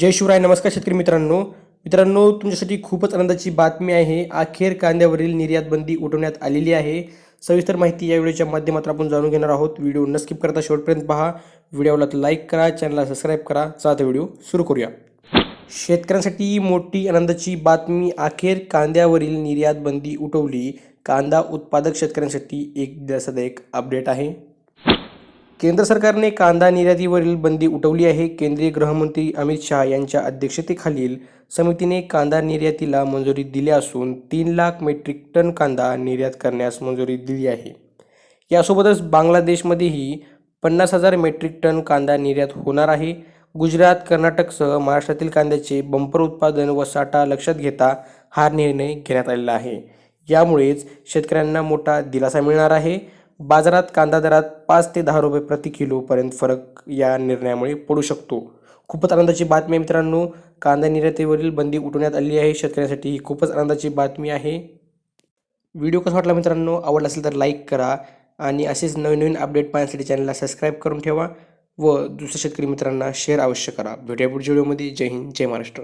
जय शिवराय नमस्कार शेतकरी मित्रांनो. मित्रांनो तुमच्यासाठी खूपच आनंदाची बातमी आहे. अखेर कांद्यावरील निर्यात बंदी उठवण्यात आलेली आहे. सविस्तर माहिती या व्हिडिओच्या माध्यमातून आपण जाणून घेणार आहोत. व्हिडिओ न स्किप करता शेवटपर्यंत पहा. व्हिडिओला लाईक करा चॅनलला सबस्क्राईब करा. चला व्हिडिओ सुरू करूया. शेतकऱ्यांसाठी मोठी आनंदाची बातमी अखेर कांद्यावरील निर्यात बंदी उठवली. कांदा उत्पादक शेतकऱ्यांसाठी एक दिवसाचा एक अपडेट आहे. केंद्र सरकारने कांदा निर्यातीवरील बंदी उठवली आहे. केंद्रीय गृहमंत्री अमित शहा यांच्या अध्यक्षतेखालील समितीने कांदा निर्यातीला मंजुरी दिली असून तीन लाख मेट्रिक टन कांदा निर्यात करण्यास मंजुरी दिली आहे. यासोबतच बांगलादेशमध्येही पन्नास हजार मेट्रिक टन कांदा निर्यात होणार आहे. गुजरात कर्नाटकसह महाराष्ट्रातील कांद्याचे बंपर उत्पादन व साठा लक्षात घेता हा निर्णय घेण्यात आलेला आहे. यामुळेच शेतकऱ्यांना मोठा दिलासा मिळणार आहे. बाजारात कांदा दरात पाच ते दहा रुपये प्रति किलोपर्यंत फरक या निर्णयामुळे पडू शकतो. खूपच आनंदाची बातमी आहे मित्रांनो. कांदा निर्यातीवरील बंदी उठवण्यात आली आहे. शेतकऱ्यांसाठी ही खूपच आनंदाची बातमी आहे. व्हिडिओ कसा वाटला मित्रांनो? आवडला असेल तर लाईक करा आणि असेच नवीन नवीन अपडेट पाहण्यासाठी चॅनलला सबस्क्राईब करून ठेवा व दुसऱ्या शेतकरी मित्रांना शेअर अवश्य करा. भेटूया पुढच्या व्हिडिओमध्ये. जय हिंद जय महाराष्ट्र.